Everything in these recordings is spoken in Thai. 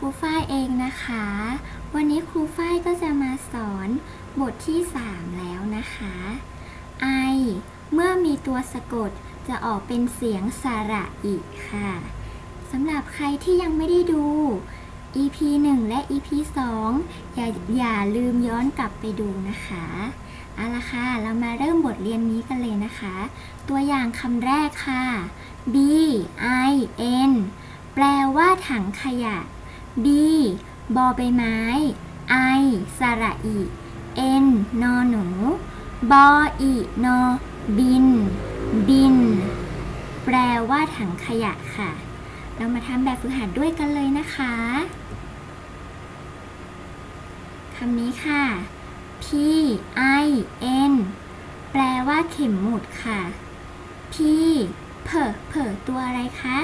ครูฝ้ายเองนะคะ วันนี้ครูฝ้ายก็จะมาสอนบทที่ 3 แล้วนะคะ I เมื่อมีตัวสะกดจะออกเป็นเสียงสระอีค่ะสำหรับใครที่ยังไม่ได้ดู EP 1 และ EP 2 อย่าอย่าลืมย้อนกลับไปดูนะคะเอาละค่ะ เรามาเริ่มบทเรียนนี้กันเลยนะคะ ตัวอย่างคำแรกค่ะ B I N แปลว่าถังขยะ B บอใบไม้ I สระอี N นอหนู บออีนอ บิน บิน แปลว่าถังขยะค่ะ เรามาทำแบบฝึกหัดด้วยกันเลยนะคะคำนี้ค่ะ P I N แปลว่าเข็มหมุดค่ะ P เพอเพอตัวอะไรคะ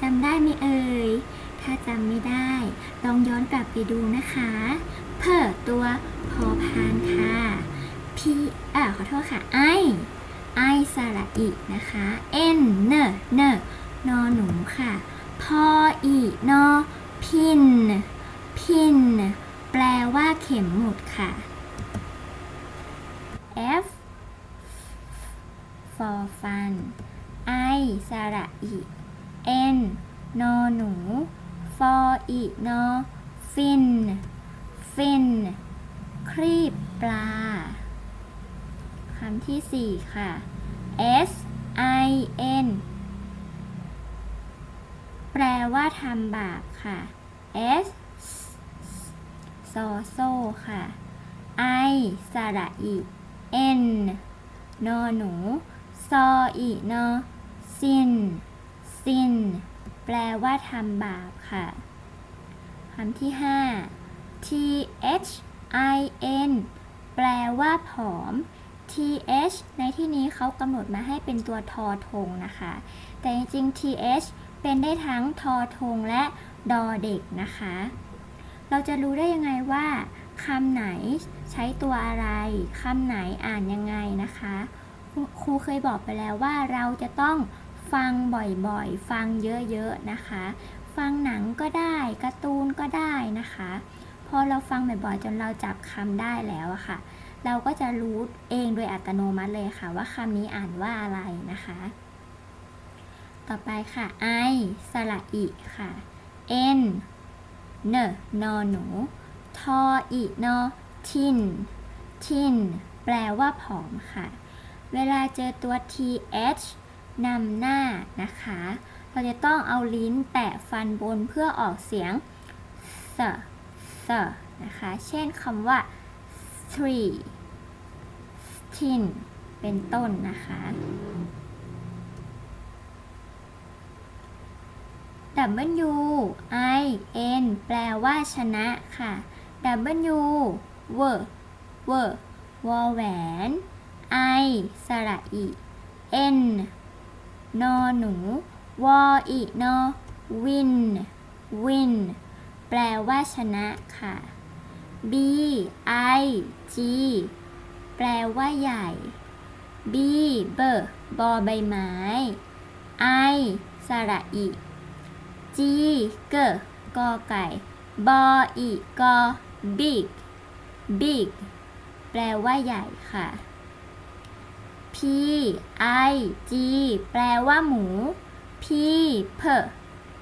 จำได้ไหมเอ่ย ถ้าจำไม่ได้ ลองย้อนกลับไปดูนะคะ เพอตัวพอพานค่ะ P อ่าขอโทษค่ะ I I สระอีนะคะ N เนเนนอหนูค่ะ พออีนอพิน พิน แปลว่าเข็มหมุดค่ะ F for fun I สระอี N นอหนู for อีนอฟิน ฟิน ครีบปลา คำที่สี่ค่ะ S I N แปลว่าทำบาปค่ะ S ซอโซค่ะ I สระอี N นอหนู ซออีนอซินซิน แปลว่าทำบาปค่ะคำที่ 5 T H I N แปลว่าผอม T H ในที่นี้เขากำหนดมาให้เป็นตัวทอทงนะคะ แต่จริงๆ T H เป็นได้ทั้งทอทงและดอเด็กนะคะ เราจะรู้ได้ยังไงว่าคำไหนใช้ตัวอะไรคำไหนอ่านยังไงนะคะ ครูครูเคยบอกไปแล้วว่าเราจะต้อง ฟังบ่อยๆ ฟังเยอะๆนะคะ ฟังหนังก็ได้การ์ตูนก็ได้นะคะ พอเราฟังบ่อยๆ จนเราจับคำได้แล้วอะค่ะ เราก็จะรู้เองโดยอัตโนมัติเลยค่ะ ว่าคำนี้อ่านว่าอะไรนะคะ ต่อไปค่ะ I สระอีค่ะ N เนนอหนู ทออีนอทิน ทิน แปลว่าผอมค่ะ เวลาเจอตัว th นำหน้านะคะ เราจะต้องเอาลิ้นแตะฟันบนเพื่อออกเสียงสสนะคะ เช่นคำว่า three tin เป็นต้นนะคะ W I N แปลว่าชนะค่ะ W เวอร์เวอร์วอแหวน I สระอี N นอหนู วออีนอ วิน วิน แปลว่าชนะค่ะ B I G แปลว่าใหญ่ B เบอร์บอใบไม้ I สระอี G เกกอไก่ บออีกอ big big แปลว่าใหญ่ค่ะ I G แปลว่าหมู P เพ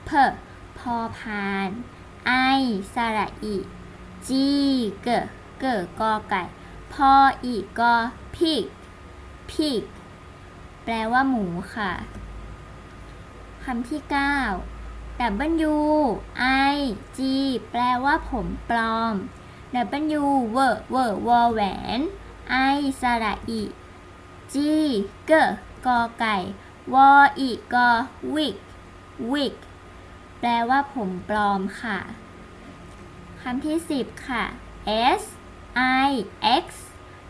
เพอพอพาน I สระอี G เกเกกอไก่ พออีกอ pig pig แปลว่าหมูค่ะคำที่ 9 W I G แปลว่าผมปลอม W เวอร์เวอร์วอแหวน I สระอี G เกกอไก่ วออีกอ wig wig แปลว่าผมปลอมค่ะ คำที่ 10 ค่ะ S I X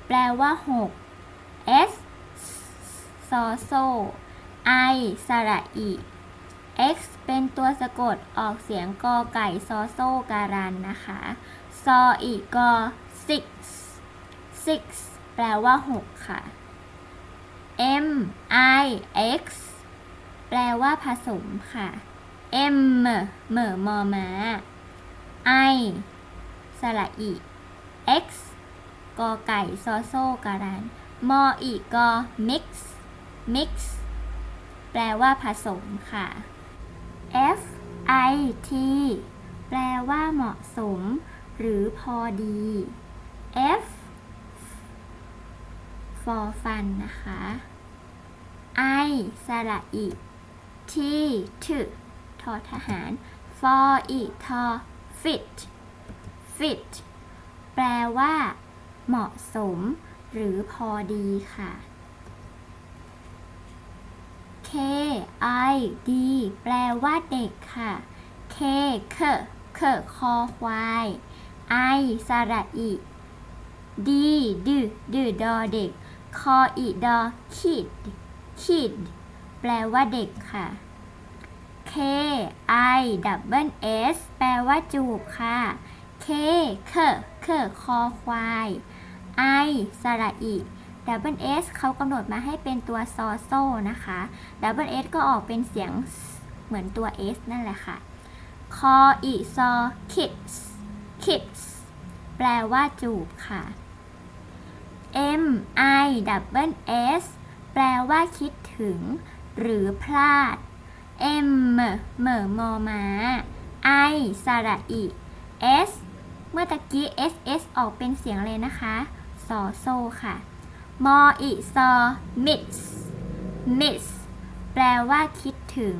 แปลว่า 6 S ซอโซ I สระอี X เป็นตัวสะกดออกเสียงกอไก่ซอโซการันนะคะ ซออีกอ six six แปลว่า 6 ค่ะ M I X แปลว่าผสมค่ะ M เหม่อมอม้า I สระอี X กอไก่ซอโซการันมออีกอ mix mix แปลว่าผสมค่ะ F I T แปลว่าเหมาะสม หรือพอดี F for fun นะคะ I สระอี T t ทอทหาร for อีทอ fit fit แปลว่า เหมาะสม หรือพอดีค่ะ K I D แปลว่าเด็กค่ะ K เคเคคอควาย I สระอี D ดืดืดอเด็ก คออีดอ kid kid แปลว่าเด็กค่ะ K I double S แปลว่าจูบค่ะ K เคเคคอควาย I สระอี double S เขากำหนดมาให้เป็นตัวซอโซนะคะ double S ก็ออกเป็นเสียงเหมือนตัว S นั่นแหละค่ะ คออีซอ kids kids แปลว่าจูบค่ะ M I double S ลว่าคิดถึง หรือพลาด M เหม่อมอมา I สระอี S เมื่อตะกี้ S S ออกเป็นเสียงเลยนะคะซอโซค่ะ มออีซอ miss miss แปลว่าคิดถึง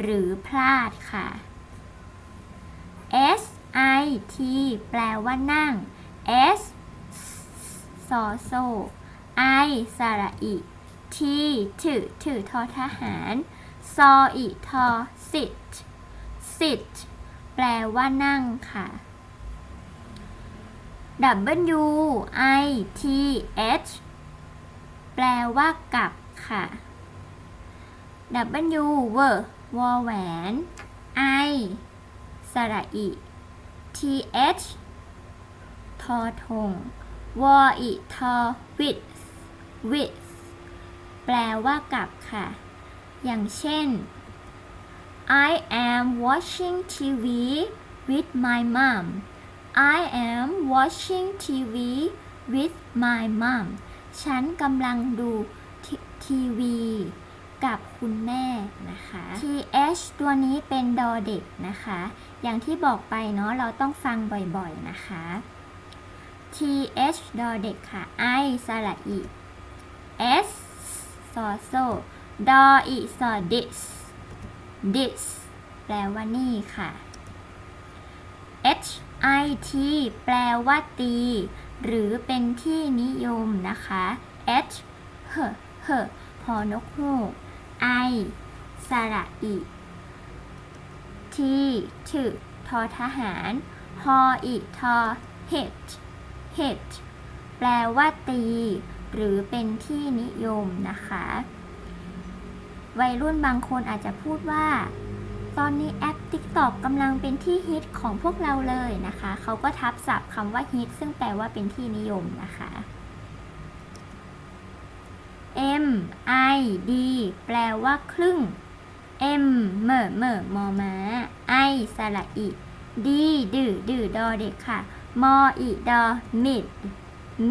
หรือพลาดค่ะ S I T แปลว่านั่ง S ซอโซ I สระอี T ถือถือทอทหาร ซออีทอ sit sit แปลว่านั่งค่ะ W I T H แปลว่ากับค่ะ W เวอร์วอแหวน I สระอี T H ทอทง วออีทอ with with แปลว่ากับค่ะ อย่างเช่น I am watching TV with my mom I am watching TV with my mom ฉันกำลังดูททีวีกับคุณแม่นะคะ th ตัวนี้เป็นดอเด็กนะคะ อย่างที่บอกไปเนาะเราต้องฟังบ่อยๆนะคะ th ดอเด็กค่ะ i สระอี s ซอโซดออีซอ this this แปลว่านี่ค่ะ h i t แปลว่าตี หรือเป็นที่นิยมนะคะ h เฮเฮพอนกฮูก i สระอี t ถึทอทหารฮออีทอ hit hit แปลว่าตี หรือเป็นที่นิยมนะคะ วัยรุ่นบางคนอาจจะพูดว่า ตอนนี้แอป TikTok กำลังเป็นที่ฮิตของพวกเราเลยนะคะ เขาก็ทับศัพท์คำว่าฮิตซึ่งแปลว่าเป็นที่นิยมนะคะ M I D แปลว่าครึ่ง M เม่อเม่อมอมา I สระอี D ดือดือดอเด็กค่ะ มออีดอ mid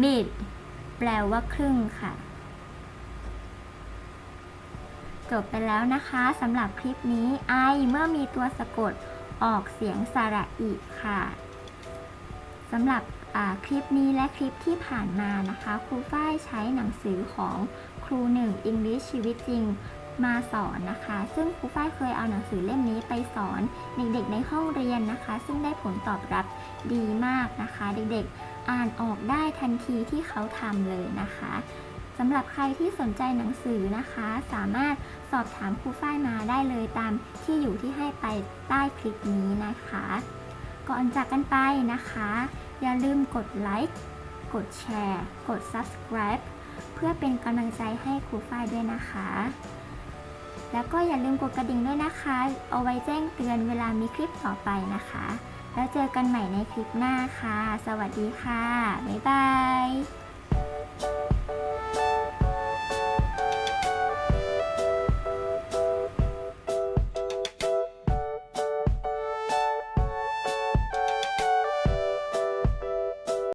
mid แปลว่าครึ่งค่ะ จบไปแล้วนะคะสำหรับคลิปนี้ I เมื่อมีตัวสะกดออกเสียงสระอีค่ะสำหรับคลิปนี้และคลิปที่ผ่านมานะคะครูฝ้ายใช้หนังสือของครูหนึ่ง English ชีวิตจริงมาสอนนะคะ ซึ่งครูฝ้ายเคยเอาหนังสือเล่มนี้ไปสอนเด็กๆในห้องเรียนนะคะ ซึ่งได้ผลตอบรับดีมากนะคะ เด็กๆ อ่านออกได้ทันทีที่เขาทำเลยนะคะสำหรับใครที่สนใจหนังสือนะคะ สามารถสอบถามครูฝ้ายมาได้เลยตามที่อยู่ที่ให้ไปใต้คลิปนี้นะคะ ก่อนจากกันไปนะคะ อย่าลืมกดไลค์กดแชร์ กด subscribe เพื่อเป็นกำลังใจให้ครูฝ้ายด้วยนะคะ แล้วก็อย่าลืมกดกระดิ่งด้วยนะคะ เอาไว้แจ้งเตือนเวลามีคลิปต่อไปนะคะ แล้วเจอกันใหม่ในคลิปหน้าค่ะ สวัสดีค่ะ บ๊ายบาย